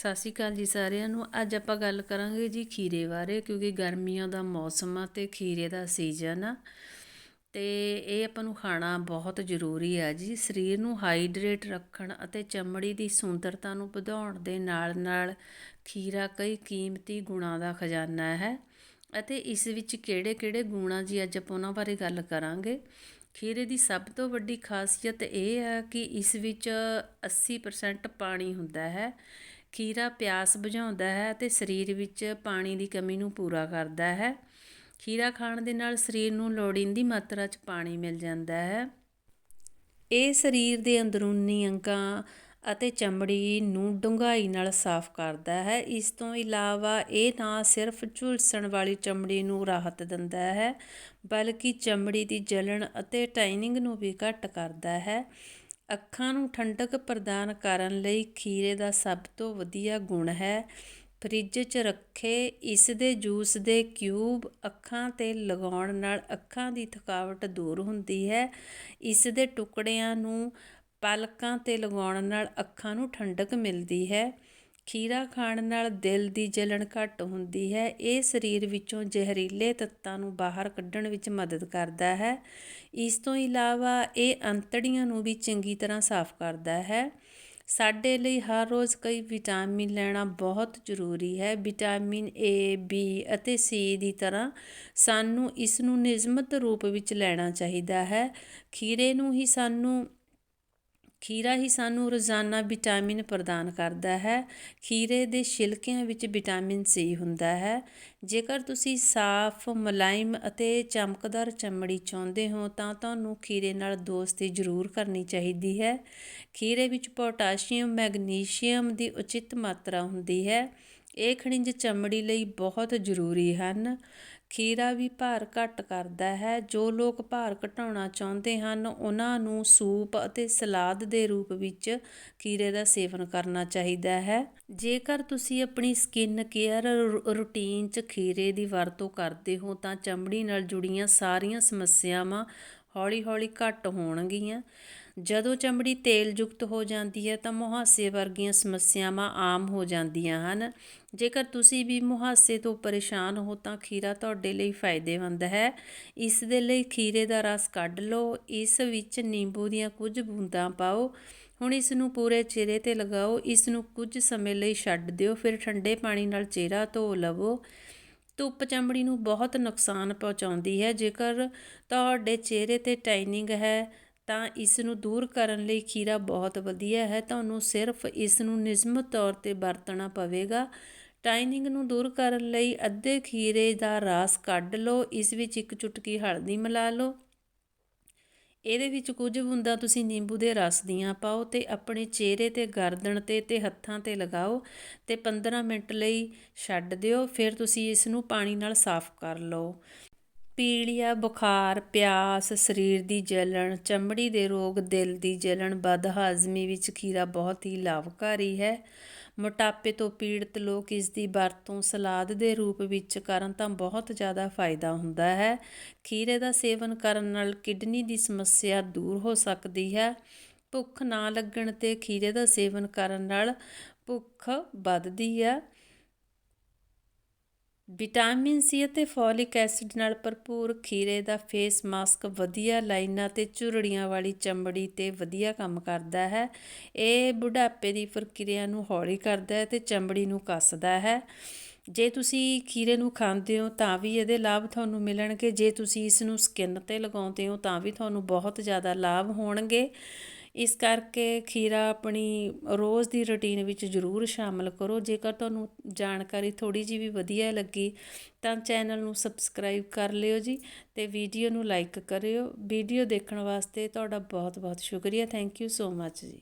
ਸਤਿ ਸ਼੍ਰੀ ਅਕਾਲ ਜੀ ਸਾਰਿਆਂ ਨੂੰ। ਅੱਜ ਆਪਾਂ ਗੱਲ ਕਰਾਂਗੇ ਜੀ ਖੀਰੇ ਬਾਰੇ, ਕਿਉਂਕਿ ਗਰਮੀਆਂ ਦਾ ਮੌਸਮ ਆ ਤੇ ਖੀਰੇ ਦਾ ਸੀਜ਼ਨ ਆ। ਤੇ ਇਹ ਆਪਾਂ ਨੂੰ ਖਾਣਾ ਬਹੁਤ ਜ਼ਰੂਰੀ ਆ ਜੀ। ਸਰੀਰ ਨੂੰ ਹਾਈਡਰੇਟ ਰੱਖਣ ਅਤੇ ਚਮੜੀ ਦੀ ਸੁੰਦਰਤਾ ਨੂੰ ਵਧਾਉਣ ਦੇ ਨਾਲ ਨਾਲ ਖੀਰਾ ਕਈ ਕੀਮਤੀ ਗੁਣਾਂ ਦਾ ਖਜ਼ਾਨਾ ਹੈ। ਅਤੇ ਇਸ ਵਿੱਚ ਕਿਹੜੇ-ਕਿਹੜੇ ਗੁਣਾ ਜੀ ਅੱਜ ਆਪਾਂ ਉਹਨਾਂ ਬਾਰੇ ਗੱਲ ਕਰਾਂਗੇ। ਖੀਰੇ ਦੀ ਸਭ ਤੋਂ ਵੱਡੀ ਖਾਸੀਅਤ ਇਹ ਹੈ ਕਿ ਇਸ ਵਿੱਚ 80% ਪਾਣੀ ਹੁੰਦਾ ਹੈ। ਖੀਰਾ ਪਿਆਸ ਬੁਝਾਉਂਦਾ ਹੈ ਅਤੇ ਸਰੀਰ ਵਿੱਚ ਪਾਣੀ ਦੀ ਕਮੀ ਨੂੰ ਪੂਰਾ ਕਰਦਾ ਹੈ। ਖੀਰਾ ਖਾਣ ਦੇ ਨਾਲ ਸਰੀਰ ਨੂੰ ਲੋੜੀਂਦੀ ਮਾਤਰਾ 'ਚ ਪਾਣੀ ਮਿਲ ਜਾਂਦਾ ਹੈ। ਇਹ ਸਰੀਰ ਦੇ ਅੰਦਰੂਨੀ ਅੰਗਾਂ ਅਤੇ ਚਮੜੀ ਨੂੰ ਡੂੰਘਾਈ ਨਾਲ ਸਾਫ਼ ਕਰਦਾ ਹੈ। ਇਸ ਤੋਂ ਇਲਾਵਾ ਇਹ ਨਾ ਸਿਰਫ ਝੁਲਸਣ ਵਾਲੀ ਚਮੜੀ ਨੂੰ ਰਾਹਤ ਦਿੰਦਾ ਹੈ, ਬਲਕਿ ਚਮੜੀ ਦੀ ਜਲਣ ਅਤੇ ਟਾਈਨਿੰਗ ਨੂੰ ਵੀ ਘੱਟ ਕਰਦਾ ਹੈ। ਅੱਖਾਂ ਨੂੰ ਠੰਡਕ ਪ੍ਰਦਾਨ ਕਰਨ ਲਈ ਖੀਰੇ ਦਾ ਸਭ ਤੋਂ ਵਧੀਆ ਗੁਣ ਹੈ। ਫਰਿੱਜ 'ਚ ਰੱਖੇ ਇਸ ਦੇ ਜੂਸ ਦੇ ਕਿਊਬ ਅੱਖਾਂ 'ਤੇ ਲਗਾਉਣ ਨਾਲ ਅੱਖਾਂ ਦੀ ਥਕਾਵਟ ਦੂਰ ਹੁੰਦੀ ਹੈ। ਇਸ ਦੇ ਟੁਕੜਿਆਂ ਨੂੰ ਪਲਕਾਂ 'ਤੇ ਲਗਾਉਣ ਨਾਲ ਅੱਖਾਂ ਨੂੰ ਠੰਡਕ ਮਿਲਦੀ ਹੈ। ਖੀਰਾ ਖਾਣ ਨਾਲ ਦਿਲ ਦੀ ਜਲਣ ਘੱਟ ਹੁੰਦੀ ਹੈ। ਇਹ ਸਰੀਰ ਵਿੱਚੋਂ ਜ਼ਹਿਰੀਲੇ ਤੱਤਾਂ ਨੂੰ ਬਾਹਰ ਕੱਢਣ ਵਿੱਚ ਮਦਦ ਕਰਦਾ ਹੈ। ਇਸ ਤੋਂ ਇਲਾਵਾ ਇਹ ਅੰਤੜੀਆਂ ਨੂੰ ਵੀ ਚੰਗੀ ਤਰ੍ਹਾਂ ਸਾਫ਼ ਕਰਦਾ ਹੈ। ਸਾਡੇ ਲਈ ਹਰ ਰੋਜ਼ ਕਈ ਵਿਟਾਮਿਨ ਲੈਣਾ ਬਹੁਤ ਜ਼ਰੂਰੀ ਹੈ। ਵਿਟਾਮਿਨ ਏ ਬੀ ਅਤੇ ਸੀ ਦੀ ਤਰ੍ਹਾਂ ਸਾਨੂੰ ਇਸ ਨੂੰ ਨਿਯਮਤ ਰੂਪ ਵਿੱਚ ਲੈਣਾ ਚਾਹੀਦਾ ਹੈ। ਖੀਰੇ ਨੂੰ ਹੀ ਸਾਨੂੰ ਖੀਰਾ ਹੀ ਸਾਨੂੰ ਰੋਜ਼ਾਨਾ ਵਿਟਾਮਿਨ ਪ੍ਰਦਾਨ ਕਰਦਾ ਹੈ। ਖੀਰੇ ਦੇ ਛਿਲਕਿਆਂ ਵਿੱਚ ਵਿਟਾਮਿਨ ਸੀ ਹੁੰਦਾ ਹੈ। ਜੇਕਰ ਤੁਸੀਂ ਸਾਫ਼, ਮੁਲਾਇਮ ਅਤੇ ਚਮਕਦਾਰ ਚਮੜੀ ਚਾਹੁੰਦੇ ਹੋ, ਤਾਂ ਤੁਹਾਨੂੰ ਖੀਰੇ ਨਾਲ ਦੋਸਤੀ ਜ਼ਰੂਰ ਕਰਨੀ ਚਾਹੀਦੀ ਹੈ। ਖੀਰੇ ਵਿੱਚ ਪੋਟਾਸ਼ੀਅਮ, ਮੈਗਨੀਸ਼ੀਅਮ ਦੀ ਉਚਿਤ ਮਾਤਰਾ ਹੁੰਦੀ ਹੈ। ਇਹ ਖਣਿਜ ਚਮੜੀ ਲਈ ਬਹੁਤ ਜ਼ਰੂਰੀ ਹਨ। ਖੀਰਾ ਵੀ ਭਾਰ ਘੱਟ ਕਰਦਾ ਹੈ। ਜੋ ਲੋਕ ਭਾਰ ਘਟਾਉਣਾ ਚਾਹੁੰਦੇ ਹਨ, ਉਹਨਾਂ ਨੂੰ ਸੂਪ ਅਤੇ ਸਲਾਦ ਦੇ ਰੂਪ ਵਿੱਚ ਖੀਰੇ ਦਾ ਸੇਵਨ ਕਰਨਾ ਚਾਹੀਦਾ ਹੈ। ਜੇਕਰ ਤੁਸੀਂ ਆਪਣੀ ਸਕਿਨ ਕੇਅਰ ਰੂਟੀਨ 'ਚ ਖੀਰੇ ਦੀ ਵਰਤੋਂ ਕਰਦੇ ਹੋ, ਤਾਂ ਚਮੜੀ ਨਾਲ ਜੁੜੀਆਂ ਸਾਰੀਆਂ ਸਮੱਸਿਆਵਾਂ ਹੌਲੀ-ਹੌਲੀ ਘੱਟ ਹੋਣਗੀਆਂ। ਜਦੋਂ ਚਮੜੀ ਤੇਲ ਯੁਕਤ ਹੋ ਜਾਂਦੀ ਹੈ ਤਾਂ ਮੁਹਾਸੇ ਵਰਗੀਆਂ ਸਮੱਸਿਆਵਾਂ ਆਮ ਹੋ ਜਾਂਦੀਆਂ ਹਨ। ਜੇਕਰ ਤੁਸੀਂ ਵੀ ਮੁਹਾਸੇ ਤੋਂ ਪਰੇਸ਼ਾਨ ਹੋ ਤਾਂ ਖੀਰਾ ਤੁਹਾਡੇ ਲਈ ਫਾਇਦੇਮੰਦ ਹੈ। ਇਸ ਦੇ ਲਈ ਖੀਰੇ ਦਾ ਰਸ ਕੱਢ ਲਓ। ਇਸ ਵਿੱਚ ਨਿੰਬੂ ਦੀਆਂ ਕੁਝ ਬੂੰਦਾਂ ਪਾਓ। ਹੁਣ ਇਸ ਨੂੰ ਪੂਰੇ ਚਿਹਰੇ ਤੇ ਲਗਾਓ। ਇਸ ਨੂੰ ਕੁਝ ਸਮੇਂ ਲਈ ਛੱਡ ਦਿਓ। ਫਿਰ ਠੰਡੇ ਪਾਣੀ ਨਾਲ ਚਿਹਰਾ ਧੋ ਲਵੋ। ਧੁੱਪ ਚਮੜੀ ਨੂੰ ਬਹੁਤ ਨੁਕਸਾਨ ਪਹੁੰਚਾਉਂਦੀ ਹੈ। ਜੇਕਰ ਤੁਹਾਡੇ ਚਿਹਰੇ ਤੇ ਟਾਈਨਿੰਗ ਹੈ ਤਾਂ ਇਸ ਨੂੰ ਦੂਰ ਕਰਨ ਲਈ ਖੀਰਾ ਬਹੁਤ ਵਧੀਆ ਹੈ। ਤੁਹਾਨੂੰ ਸਿਰਫ ਇਸ ਨੂੰ ਨਿਯਮਤ ਤੌਰ ਤੇ ਵਰਤਣਾ ਪਵੇਗਾ। ਟਾਈਨਿੰਗ ਨੂੰ ਦੂਰ ਕਰਨ ਲਈ ਅੱਧੇ ਖੀਰੇ ਦਾ ਰਸ ਕੱਢ ਲਓ। ਇਸ ਵਿੱਚ ਇੱਕ ਚੁਟਕੀ ਹਲਦੀ ਮਿਲਾ ਲਓ। ਇਹਦੇ ਵਿੱਚ ਕੁਝ ਬੂੰਦਾਂ ਤੁਸੀਂ ਨਿੰਬੂ ਦੇ ਰਸ ਦੀਆਂ ਪਾਓ ਤੇ ਆਪਣੇ ਚਿਹਰੇ ਤੇ ਗਰਦਨ ਤੇ ਤੇ ਹੱਥਾਂ ਤੇ ਲਗਾਓ ਤੇ 15 ਮਿੰਟ ਲਈ ਛੱਡ ਦਿਓ। ਫਿਰ ਤੁਸੀਂ ਇਸ ਨੂੰ ਪਾਣੀ ਨਾਲ ਸਾਫ਼ ਕਰ ਲਓ। ਪੀਲੀਆ, ਬੁਖਾਰ, ਪਿਆਸ, ਸਰੀਰ ਦੀ ਜਲਣ, ਚਮੜੀ ਦੇ ਰੋਗ, ਦਿਲ ਦੀ ਜਲਣ, ਬਦਹਾਜ਼ਮੀ ਵਿੱਚ ਖੀਰਾ ਬਹੁਤ ਹੀ ਲਾਭਕਾਰੀ ਹੈ। ਮੋਟਾਪੇ ਤੋਂ ਪੀੜਤ ਲੋਕ ਇਸ ਦੀ ਵਰਤੋਂ ਸਲਾਦ ਦੇ ਰੂਪ ਵਿੱਚ ਕਰਨ ਤਾਂ ਬਹੁਤ ਜ਼ਿਆਦਾ ਫਾਇਦਾ ਹੁੰਦਾ ਹੈ। ਖੀਰੇ ਦਾ ਸੇਵਨ ਕਰਨ ਨਾਲ ਕਿਡਨੀ ਦੀ ਸਮੱਸਿਆ ਦੂਰ ਹੋ ਸਕਦੀ ਹੈ। ਭੁੱਖ ਨਾ ਲੱਗਣ ਤੇ ਖੀਰੇ ਦਾ ਸੇਵਨ ਕਰਨ ਨਾਲ ਭੁੱਖ ਵੱਧਦੀ ਹੈ। ਵਿਟਾਮਿਨ ਸੀ ਅਤੇ ਫੋਲਿਕ ਐਸਿਡ ਨਾਲ ਭਰਪੂਰ ਖੀਰੇ ਦਾ ਫੇਸ ਮਾਸਕ ਵਧੀਆ ਲਾਈਨਾਂ ਤੇ ਝੁਰੜੀਆਂ ਵਾਲੀ ਚਮੜੀ ਤੇ ਵਧੀਆ ਕੰਮ ਕਰਦਾ ਹੈ। ਇਹ ਬੁਢਾਪੇ ਦੀ ਪ੍ਰਕਿਰਿਆ ਨੂੰ ਹੌਲੀ ਕਰਦਾ ਹੈ ਤੇ ਚਮੜੀ ਨੂੰ ਕੱਸਦਾ ਹੈ। ਜੇ ਤੁਸੀਂ ਖੀਰੇ ਨੂੰ ਖਾਂਦੇ ਹੋ ਤਾਂ ਵੀ ਇਹਦੇ ਲਾਭ ਤੁਹਾਨੂੰ ਮਿਲਣਗੇ। ਜੇ ਤੁਸੀਂ ਇਸ ਨੂੰ ਸਕਿਨ ਤੇ ਲਗਾਉਂਦੇ ਹੋ ਤਾਂ ਵੀ ਤੁਹਾਨੂੰ ਬਹੁਤ ਜ਼ਿਆਦਾ ਲਾਭ ਹੋਣਗੇ। ਇਸ ਕਰਕੇ ਖੀਰਾ ਆਪਣੀ ਰੋਜ਼ ਦੀ ਰੂਟੀਨ ਵਿੱਚ ਜ਼ਰੂਰ ਸ਼ਾਮਿਲ ਕਰੋ। ਜੇਕਰ ਤੁਹਾਨੂੰ ਜਾਣਕਾਰੀ ਥੋੜ੍ਹੀ ਜਿਹੀ ਵੀ ਵਧੀਆ ਲੱਗੀ, ਤਾਂ ਚੈਨਲ ਨੂੰ ਸਬਸਕ੍ਰਾਈਬ ਕਰ ਲਿਓ ਜੀ ਅਤੇ ਵੀਡੀਓ ਨੂੰ ਲਾਈਕ ਕਰਿਓ। ਵੀਡੀਓ ਦੇਖਣ ਵਾਸਤੇ ਤੁਹਾਡਾ ਬਹੁਤ ਬਹੁਤ ਸ਼ੁਕਰੀਆ। ਥੈਂਕ ਯੂ ਸੋ ਮੱਚ ਜੀ।